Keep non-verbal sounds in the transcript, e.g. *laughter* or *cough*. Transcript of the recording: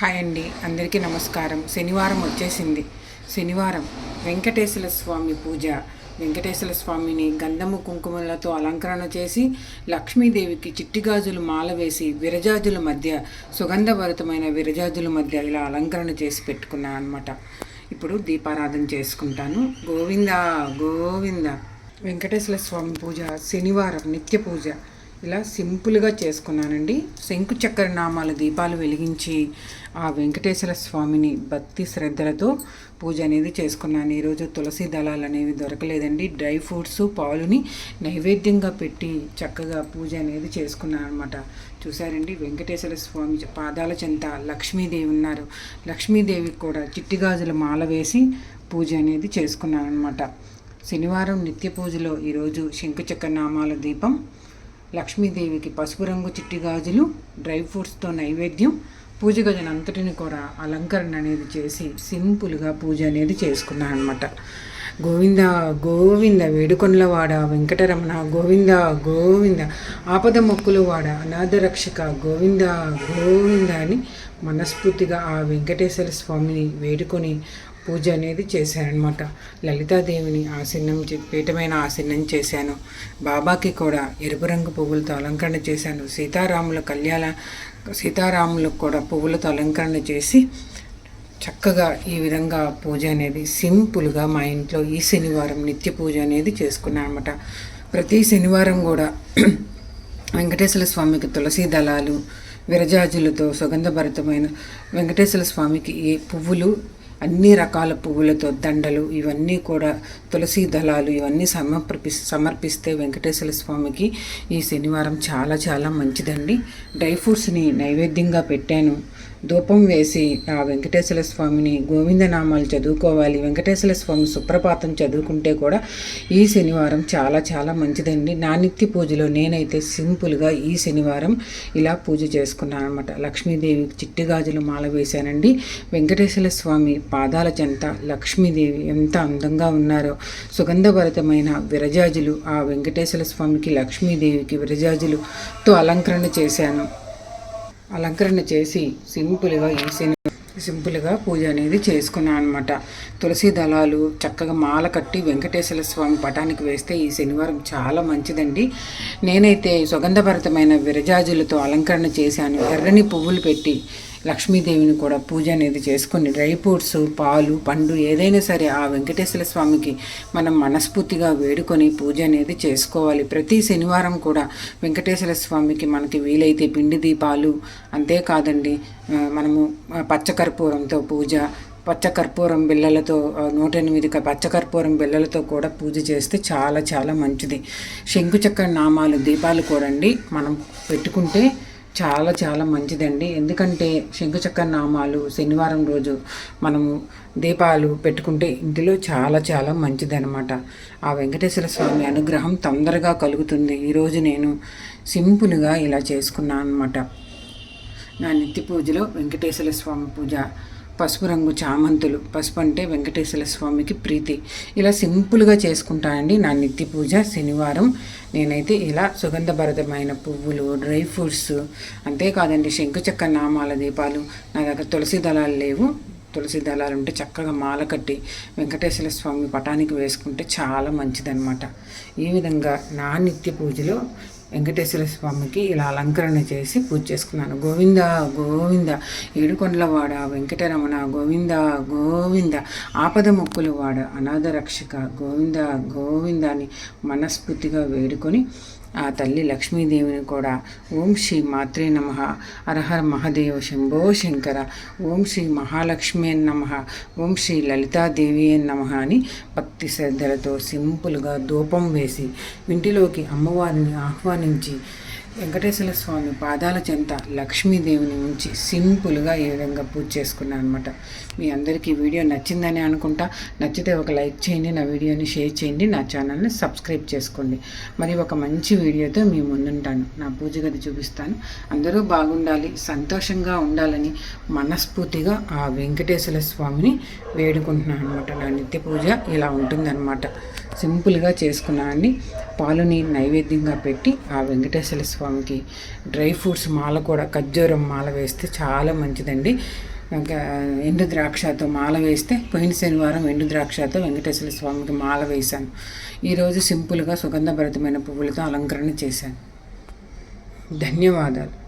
Hi అండి అందరికీ నమస్కారం. శనివారం వచ్చేసింది. శనివారం వెంకటేశ్వర స్వామి పూజ. వెంకటేశ్వర స్వామిని గంధము కుంకుమలతో అలంకరణ చేసి లక్ష్మీదేవికి చిట్టి గాజులు మాల వేసి విరజాజుల మధ్య సుగంధభరితమైన విరజాజుల మధ్య ఇలా అలంకరణ చేసి పెట్టుకున్నాను అనమాట ఇప్పుడు దీపారాధన చేసుకుంటాను. గోవింద గోవింద. వెంకటేశ్వర స్వామి పూజ శనివారం నిత్య పూజ. ఇలా సింపుల్గా చేసుకున్నానండి. శంకు చక్ర నామాల దీపాలు వెలిగించి ఆ వెంకటేశ్వర స్వామిని భక్తి శ్రద్ధలతో పూజ అనేది చేసుకున్నాను. ఈరోజు తులసి దళాలు అనేవి దొరకలేదండి. డ్రై ఫ్రూట్స్ పాలుని నైవేద్యంగా పెట్టి చక్కగా పూజ అనేది చేసుకున్నాను అనమాట చూసారండి వెంకటేశ్వర స్వామి పాదాల చెంత లక్ష్మీదేవి ఉన్నారు. లక్ష్మీదేవి కూడా చిట్టి గాజుల మాల వేసి పూజ అనేది చేసుకున్నాను అనమాట శనివారం నిత్య పూజలో ఈరోజు శంకుచక్ర నామాల దీపం లక్ష్మీదేవికి పసుపు రంగు చిట్టి గాజులు డ్రై ఫ్రూట్స్తో నైవేద్యం పూజ గదిని అంతటిని కూడా అలంకరణ అనేది చేసి సింపుల్గా పూజ అనేది చేసుకున్నాను అనమాట గోవింద గోవింద వేడుకొండలవాడ వెంకటరమణ గోవింద గోవింద ఆపద మొక్కులు వాడ అనాథ రక్షక గోవింద గోవింద అని మనస్ఫూర్తిగా ఆ వెంకటేశ్వర స్వామిని వేడుకొని పూజ అనేది చేశానమాట లలితాదేవిని ఆసీనం పీఠమైన ఆసీనం చేశాను. బాబాకి కూడా ఎరుపు రంగు పువ్వులతో అలంకరణ చేశాను. సీతారాముల కళ్యాణ సీతారాములకు కూడా పువ్వులతో అలంకరణ చేసి చక్కగా ఈ విధంగా పూజ అనేది సింపుల్గా మా ఇంట్లో ఈ శనివారం నిత్య పూజ అనేది చేసుకున్నాను అనమాట ప్రతి శనివారం కూడా *clears throat* వెంకటేశ్వర స్వామికి తులసి దళాలు విరజాజులతో సుగంధభరితమైన వెంకటేశ్వర స్వామికి ఏ పువ్వులు అన్ని రకాల పువ్వులతో దండలు ఇవన్నీ కూడా తులసి దళాలు ఇవన్నీ సమర్పి సమర్పిస్తే వెంకటేశ్వర స్వామికి ఈ శనివారం చాలా చాలా మంచిదండి. డ్రై ఫ్రూట్స్ని నైవేద్యంగా పెట్టాను. ధూపం వేసి ఆ వెంకటేశ్వర స్వామిని గోవిందనామాలు చదువుకోవాలి వెంకటేశ్వర స్వామి సుప్రపాతం చదువుకుంటే కూడా ఈ శనివారం చాలా చాలా మంచిదండి. నా నిత్య పూజలో నేనైతే సింపుల్గా ఈ శనివారం ఇలా పూజ చేసుకున్నాను అనమాట లక్ష్మీదేవికి చిట్టి గాజులు మాల వేశానండి. వెంకటేశ్వర స్వామి పాదాల చెంత లక్ష్మీదేవి ఎంత అందంగా ఉన్నారో సుగంధభరితమైన విరజాజులు ఆ వెంకటేశ్వర స్వామికి లక్ష్మీదేవికి విరజాజులుతో అలంకరణ చేశాను. అలంకరణ చేసి సింపుల్గా ఈ శని సింపుల్గా పూజ అనేది చేసుకున్నాను అనమాట తులసి దళాలు చక్కగా మాల కట్టి వెంకటేశ్వర స్వామి పటానికి వేస్తే ఈ శనివారం చాలా మంచిదండి. నేనైతే సుగంధభరితమైన విరజాజులతో అలంకరణ చేశాను. ఎర్రని పువ్వులు పెట్టి లక్ష్మీదేవిని కూడా పూజ అనేది చేసుకొని డ్రై ఫ్రూట్స్ పాలు పండు ఏదైనా సరే ఆ వెంకటేశ్వర స్వామికి మనం మనస్ఫూర్తిగా వేడుకొని పూజ అనేది చేసుకోవాలి. ప్రతి శనివారం కూడా వెంకటేశ్వర స్వామికి మనకి వీలైతే పిండి దీపాలు అంతేకాదండి మనము పచ్చకర్పూరంతో పూజ పచ్చకర్పూరం బిళ్ళలతో నూట ఎనిమిది పచ్చకర్పూరం బిళ్ళలతో కూడా పూజ చేస్తే చాలా చాలా మంచిది. శంకుచక్ర నామాలు దీపాలు కూడా అండి మనం పెట్టుకుంటే చాలా చాలా మంచిదండి. ఎందుకంటే శంఖచక్ర నామాలు శనివారం రోజు మనము దీపాలు పెట్టుకుంటే ఇంటిలో చాలా చాలా మంచిదనమాట ఆ వెంకటేశ్వర స్వామి అనుగ్రహం తొందరగా కలుగుతుంది. ఈరోజు నేను సింపుల్గా ఇలా చేసుకున్నాను అనమాట నా నిత్య పూజలో వెంకటేశ్వర స్వామి పూజ పసుపు రంగు చామంతులు. పసుపు అంటే వెంకటేశ్వర స్వామికి ప్రీతి. ఇలా సింపుల్గా చేసుకుంటానండి నా నిత్య పూజ శనివారం. నేనైతే ఇలా సుగంధభరితమైన పువ్వులు డ్రై ఫ్రూట్స్ అంతేకాదండి శంకుచక్ర నామాల దీపాలు. నా దగ్గర తులసి దళాలు లేవు. తులసి దళాలు ఉంటే చక్కగా మాల కట్టి వెంకటేశ్వర స్వామి పటానికి వేసుకుంటే చాలా మంచిదన్నమాట. ఈ విధంగా నా నిత్య పూజలో వెంకటేశ్వర స్వామికి ఇలా అలంకరణ చేసి పూజ చేసుకున్నాను. గోవింద గోవింద ఏడుకొండలవాడ వెంకటరమణ గోవింద గోవింద ఆపద మొక్కులవాడ అనాథ రక్షక గోవింద గోవింద అని మనస్ఫూర్తిగా వేడుకొని ఆ తల్లి లక్ష్మీదేవిని కూడా ఓం శ్రీ మాత్రే నమ. అరహర మహాదేవ శంభో శంకర. ఓం శ్రీ మహాలక్ష్మి నమ. ఓం శ్రీ లలితాదేవి నమ అని భక్తి శ్రద్ధలతో సింపుల్గా ధూపం వేసి ఇంటిలోకి అమ్మవారిని ఆహ్వానించి వెంకటేశ్వర స్వామి పాదాల చెంత లక్ష్మీదేవిని ఉంచి సింపుల్గా ఈ విధంగా పూజ చేసుకున్నాను అనమాట మీ అందరికీ వీడియో నచ్చిందని అనుకుంటా. నచ్చితే ఒక లైక్ చేయండి నా వీడియోని షేర్ చేయండి నా ఛానల్ని సబ్స్క్రైబ్ చేసుకోండి. మరి ఒక మంచి వీడియోతో మీ ముందుంటాను. నా పూజ గది చూపిస్తాను. అందరూ బాగుండాలి సంతోషంగా ఉండాలని మనస్ఫూర్తిగా ఆ వెంకటేశ్వర స్వామిని వేడుకుంటున్నాను అనమాట నా నిత్య పూజ ఇలా ఉంటుందన్నమాట. సింపుల్గా చేసుకున్నానండి పాలుని నైవేద్యంగా పెట్టి ఆ వెంకటేశ్వర స్వామికి డ్రై ఫ్రూట్స్ మాల కూడా ఖర్జూరం మాల వేస్తే చాలా మంచిదండి. ఇంకా ఎండు ద్రాక్షతో మాల వేస్తే పోయిన శనివారం ఎండు ద్రాక్షతో వెంకటేశ్వర స్వామికి మాల వేశాను. ఈరోజు సింపుల్గా సుగంధభరితమైన పువ్వులతో అలంకరణ చేశాను. ధన్యవాదాలు.